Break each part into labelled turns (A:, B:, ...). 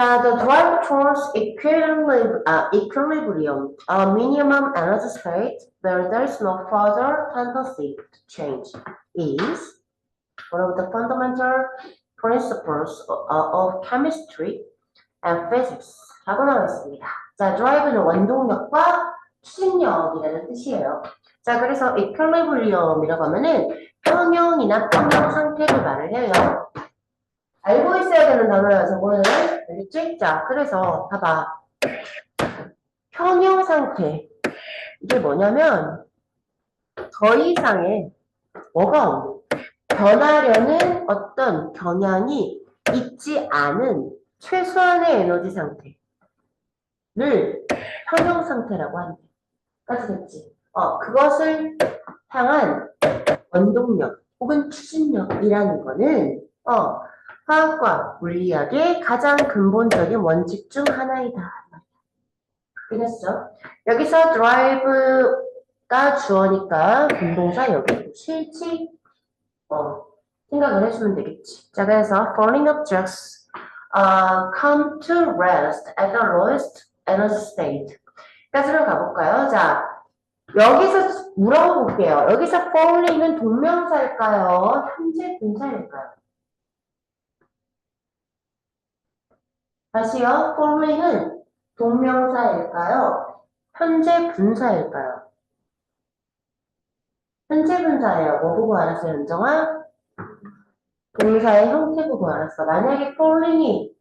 A: 자, the drive towards equilibrium, uh, equilibrium, a minimum energy state where there is no further tendency to change, is one of the fundamental principles of, of chemistry and physics. 라고 나와 있습니다. 자, drive는 원동력과 추진력이라는 뜻이에요. 자, 그래서 equilibrium이라고 하면은 평형이나 평형 상태를 말을 해요. 알고 있어야 되는 단어예요, 저거는. 알겠지? 자, 그래서 봐봐. 평형 상태. 이게 뭐냐면 더 이상의 뭐가 없는 변하려는 어떤 경향이 있지 않은 최소한의 에너지 상태를 평형 상태라고. 까지 됐지? 어, 그것을 향한 원동력 혹은 추진력이라는 거는 어, 화학과 물리학의 가장 근본적인 원칙 중 하나이다. 알겠어? 여기서 drive가 주어니까 분동사 여기 실지 어, 생각을 해주면 되겠지. 자, 그래서 falling objects uh, come to rest at the lowest energy state. 까지로 가볼까요? 자, 여기서 물어볼게요. 여기서 falling은 동명사일까요? 현재 분사일까요? 다시요. falling은 동명사일까요? 현재 분사일까요? 현재 분사예요. 뭐 보고 알았어요, 연정아? 동사의 형태 보고 알았어. 만약에 falling이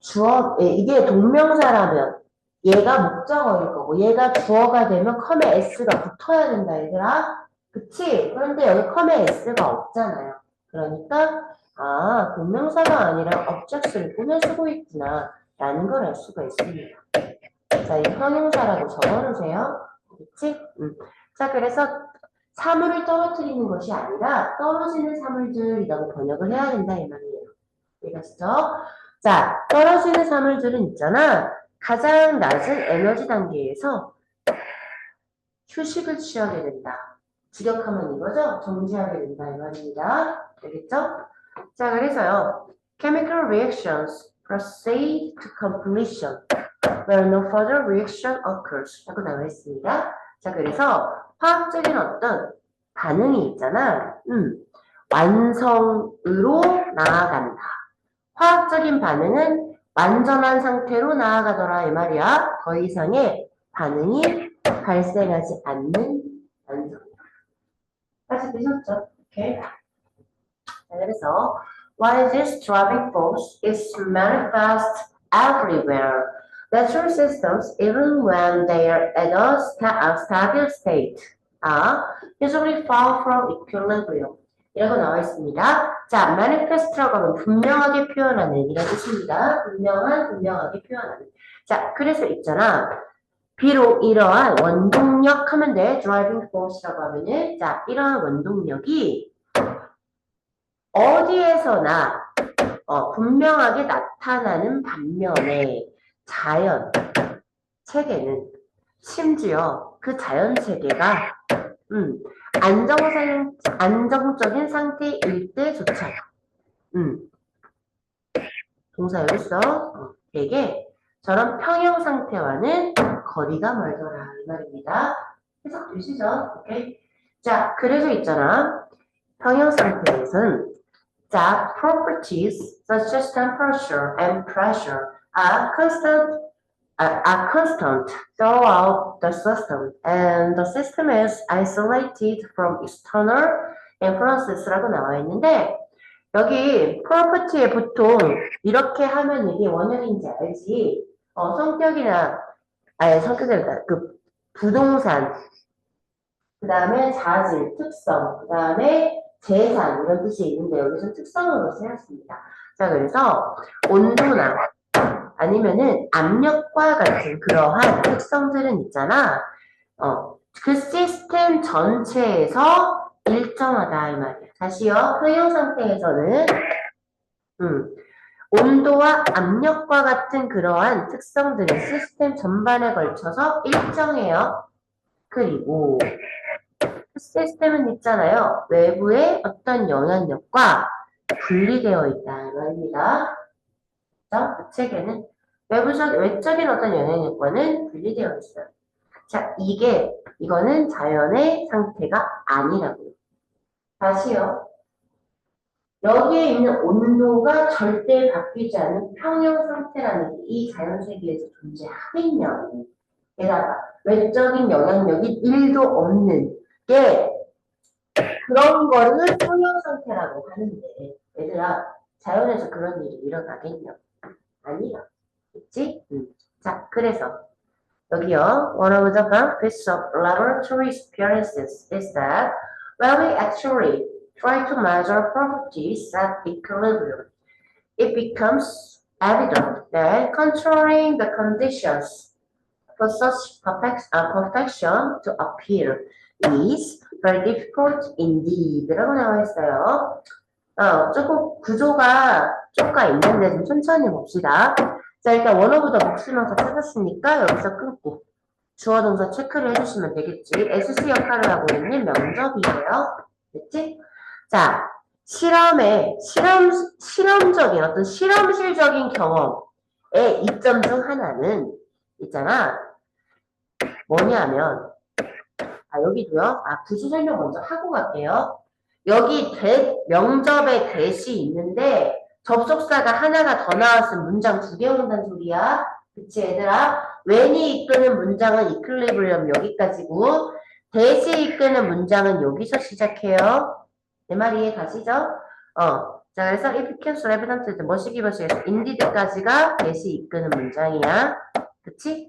A: 주어, 예, 이게 동명사라면 얘가 목적어일 거고 얘가 주어가 되면 컴에 s가 붙어야 된다, 얘들아. 그치? 그런데 여기 컴에 s가 없잖아요. 그러니까 아, 동명사가 아니라 object를 꾸며 쓰고 있구나. 라는 걸 알 수가 있습니다. 자, 이 형용사라고 적어놓으세요. 그치? 음. 자, 그래서 사물을 떨어뜨리는 것이 아니라 떨어지는 사물들이라고 번역을 해야 된다, 이 말이에요. 이해가시죠? 자, 떨어지는 사물들은 있잖아. 가장 낮은 에너지 단계에서 휴식을 취하게 된다. 직역하면 이거죠? 정지하게 된다, 이 말입니다. 알겠죠? 자, 그래서요. Chemical reactions proceed to completion where no further reaction occurs. 라고 나와 있습니다. 자, 그래서 화학적인 어떤 반응이 있잖아. 음, 완성으로 나아간다. 화학적인 반응은 완전한 상태로 나아가더라 이 말이야. 더 이상의 반응이 발생하지 않는 완성. 다시 되셨죠? 오케이. 자, 그래서 while this driving force is manifest everywhere, natural systems, even when they are at a sta- stable state, are usually far from equilibrium. 이라고 나와 있습니다. 자, manifest라고 하면 분명하게 표현하는 이라는 뜻입니다. 분명한, 분명하게 표현하는. 자, 그래서 있잖아. 비록 이러한 원동력 하면 돼. driving force라고 하면은, 자, 이러한 원동력이 어디에서나 어, 분명하게 나타나는 반면에 자연 체계는 심지어 그 자연 체계가 음, 안정상, 안정적인 상태일 때조차 음, 동사 어, 되게 저런 평형 상태와는 거리가 멀더라 이 말입니다. 해석 되시죠? 오케이. 자, 그래서 있잖아. 평형 상태에서는 자, properties such as temperature and pressure are constant are, are constant throughout the system, and the system is isolated from external influences라고 나와 있는데 여기 property에 보통 이렇게 하면 이게 원형인지 알지? 어, 성격이나 아니 성격이라 그 부동산 그 다음에 자질, 특성, 그 다음에 재산 이런 뜻이 있는데 여기서 특성으로 쓰였습니다. 자 그래서 온도나 아니면은 압력과 같은 그러한 특성들은 있잖아. 어, 그 시스템 전체에서 일정하다 이 말이야. 다시요. 표현 상태에서는 음, 온도와 압력과 같은 그러한 특성들은 시스템 전반에 걸쳐서 일정해요. 그리고 시스템은 있잖아요. 외부의 어떤 영향력과 분리되어 있다 이 말입니다. 그죠? 그 책에는 외부적, 외적인 어떤 영향력과는 분리되어 있어요. 자, 이게, 이거는 자연의 상태가 아니라고요. 다시요. 여기에 있는 온도가 절대 바뀌지 않는 평형 상태라는 게 이 자연 세계에서 존재하겠냐. 게다가 외적인 영향력이 1도 없는 게 그런 거를 평형 상태라고 하는데 얘들아 자연에서 그런 일이 일어나겠냐? 아니야. 그치? 음. 자, 그래서 여기요. One of the benefits of laboratory experiences is that when we actually try to measure properties at equilibrium, it becomes evident that controlling the conditions for such perfect, uh, perfection to appear is very difficult indeed. 라고 나와 있어요. 어, 조금 구조가 쪼가 있는데 좀 천천히 봅시다. 자, 일단 원어부터 목수명사 찾았으니까 여기서 끊고 주어 동사 체크를 해주시면 되겠지. SC 역할을 하고 있는 면접이에요. 됐지? 자, 실험에, 실험, 실험적인, 어떤 실험실적인 경험의 이점 중 하나는 있잖아. 뭐냐면, 아, 여기도요. 아, 구조 설명 먼저 하고 갈게요. 여기 대, 명접에 대시 있는데, 접속사가 하나가 더 나왔으면 문장 두 개 온다는 소리야. 그치, 얘들아? 웬이 이끄는 문장은 이클리브리엄 여기까지고, 대시 이끄는 문장은 여기서 시작해요. 내 말 이해 가시죠? 어. 자, 그래서 if cancel evident 뭐시기 뭐시에서 indeed까지가 대시 이끄는 문장이야. 그치?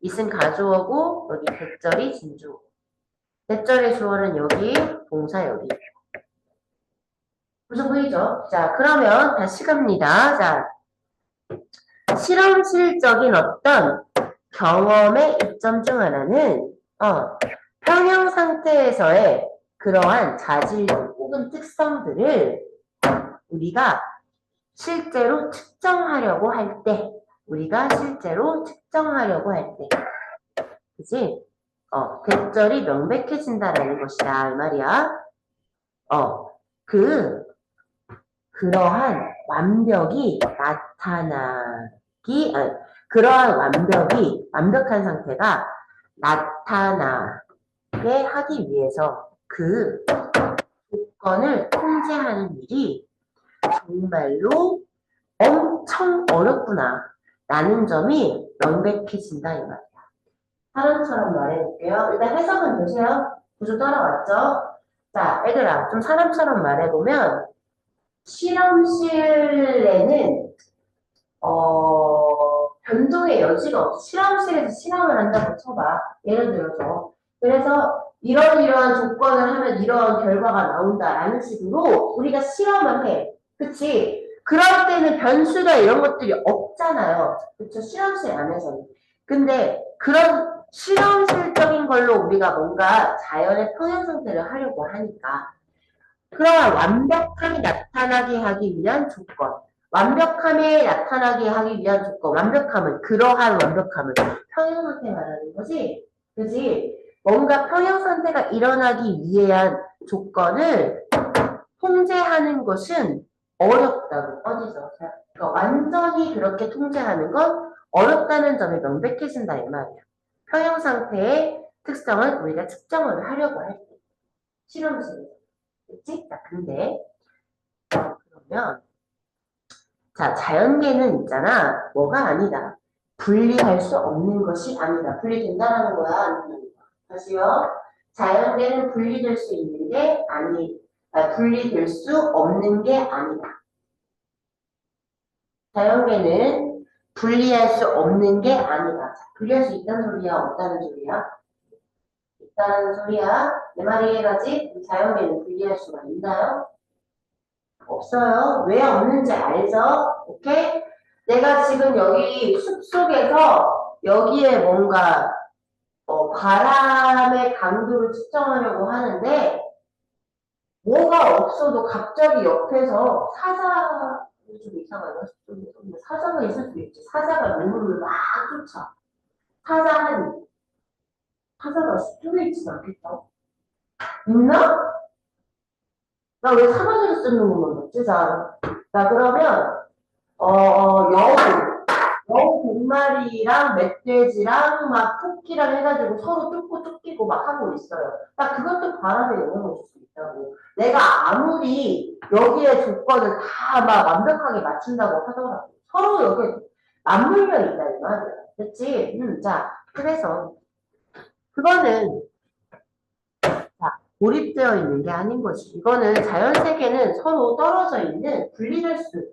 A: 이은 가주어고, 여기 대절이 진주. 대절의 주어는 여기, 동사 여기. 무슨 보이죠? 자, 그러면 다시 갑니다. 자, 실험실적인 어떤 경험의 이점 중 하나는, 어, 평형 상태에서의 그러한 자질력 혹은 특성들을 우리가 실제로 측정하려고 할 때, 우리가 실제로 측정하려고 할 때, 그지? 어, 대절이 명백해진다라는 것이다, 이 말이야. 어, 그, 그러한 완벽이 나타나기, 아니, 그러한 완벽이, 완벽한 상태가 나타나게 하기 위해서 그 조건을 통제하는 일이 정말로 엄청 어렵구나. 라는 점이 명백해진다, 이 말이야. 사람처럼 말해볼게요. 일단 해석은 되세요? 구조 따라왔죠? 자, 얘들아, 좀 사람처럼 말해보면, 실험실에는, 어, 변동의 여지가 없어. 실험실에서 실험을 한다고 쳐봐. 예를 들어서. 그래서 이런 이러한 조건을 하면 이런 결과가 나온다라는 식으로 우리가 실험을 해. 그치? 그럴 때는 변수나 이런 것들이 없잖아요. 그쵸? 실험실 안에서는. 근데 그런 실험실적인 걸로 우리가 뭔가 자연의 평형 상태를 하려고 하니까. 그러한 완벽함이 나타나게 하기 위한 조건 완벽함에 나타나게 하기 위한 조건 완벽함은 그러한 완벽함을 평형 상태 말하는 거지? 그지? 뭔가 평형 상태가 일어나기 위한 조건을 통제하는 것은 어렵다고 어디서 그러니까 완전히 그렇게 통제하는 건 어렵다는 점이 명백해진다 이 말이야. 평형 상태의 특성을 우리가 측정을 하려고 할 때. 실험실에서 그치? 자 근데 그러면 자 자연계는 있잖아. 뭐가 아니다. 분리할 수 없는 것이 아니다. 분리된다라는 거야 아니면 다시요. 자연계는 분리될 수 있는 게 아니 아, 분리될 수 없는 게 아니다. 자연계는 분리할 수 없는 게 아니다. 자, 분리할 수 있다는 소리야, 없다는 소리야? 있다는 소리야. 내 말이 이해가지? 자연계는 분리할 수가 있나요? 없어요. 왜 없는지 알죠? 오케이? 내가 지금 여기 숲속에서 여기에 뭔가 어, 바람의 강도를 측정하려고 하는데 뭐가 없어도 갑자기 옆에서 사자 좀 이상하다. 좀, 좀 사자가 있을 수도 있지. 사자가 눈물을 막 쫓아. 사자는 사자가 숲에 있진 않겠다. 있나? 나 왜 사자들이 쓰는 것만 봤지? 자, 자 그러면 어, 어, 영어 닭다리랑 멧돼지랑 막 토끼랑 해가지고 서로 쫓고 쫓기고 막 하고 있어요. 딱 그것도 바람에 영향을 줄수 있다고. 내가 아무리 여기에 조건을 다 막 완벽하게 맞춘다고 하더라도 서로 여기 맞물려 있다 이 말이야. 그치? 음, 자, 그래서 그거는 자, 고립되어 있는 게 아닌 거지. 이거는 자연 세계는 서로 떨어져 있는 분리될 수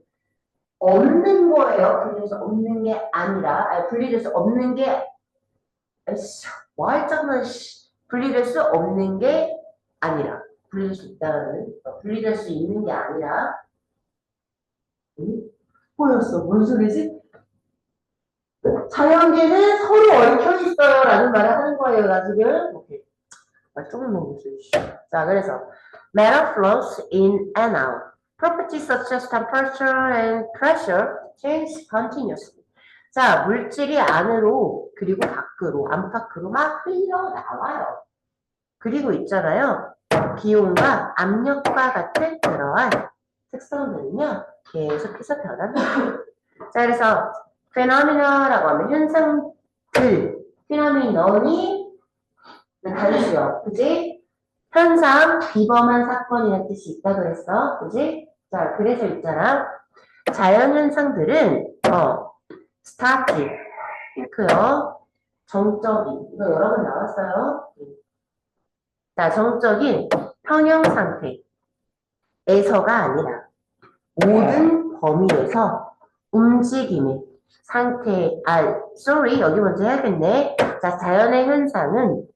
A: 없는 거예요. 분리될 수 없는 게 아니라, 아니, 분리될 수 없는 게, 아이씨, 뭐 할장난, 씨. 분리될 수 없는 게 아니라, 분리될 수 있다는, 어, 분리될 수 있는 게 아니라, 응? 뭐였어? 뭔 소리지? 자연계는 서로 얽혀 있어요. 라는 말을 하는 거예요. 나 지금. 오케이. 아, 조금 씨. 자, 그래서, matter flows in and out. Properties such as temperature and pressure change continuously. 자, 물질이 안으로 그리고 밖으로, 안팎으로 막 흘러 나와요. 그리고 있잖아요. 기온과 압력과 같은 그러한 특성들은요, 계속해서 변합니다. 자, 그래서 phenomena라고 하면 현상들, phenomenon이 단수요. 그지? 현상, 비범한 사건이라는 뜻이 있다 그랬어. 그지? 자, 그래서 있잖아. 자연현상들은, 어, 스타틱, 핑크요. 정적인, 이거 여러 번 나왔어요. 자, 정적인 평형 상태에서가 아니라 모든 범위에서 움직임의 상태, 아, sorry, 여기 먼저 해야겠네. 자, 자연의 현상은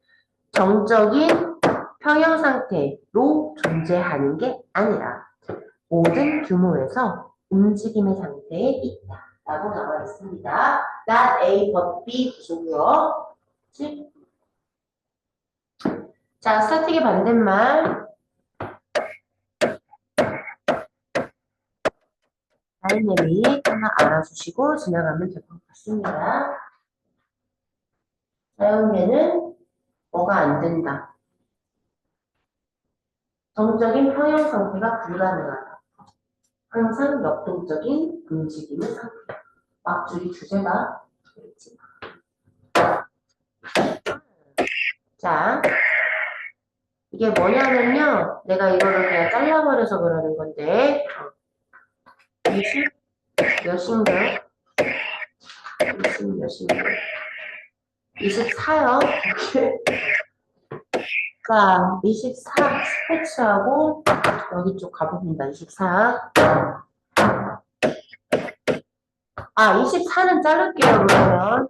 A: 정적인 평형 상태로 존재하는 게 아니라 모든 규모에서 움직임의 상태에 있다. 라고 나와 있습니다. not A but B 구조고요. 자, 스타틱의 반대말. 다이내믹 하나 알아주시고 지나가면 될 것 같습니다. 자연계는 뭐가 안 된다. 정적인 평형 상태가 불가능하다. 항상 역동적인 움직임의 상태. 막줄이 주제가 되겠지. 자, 이게 뭐냐면요. 내가 이거를 그냥 잘라버려서 그러는 건데, 20 몇인가? 20 몇인가? 24요. 자, 24 스케치하고 여기 쪽 가봅니다. 24. 아, 24는 자를게요, 그러면.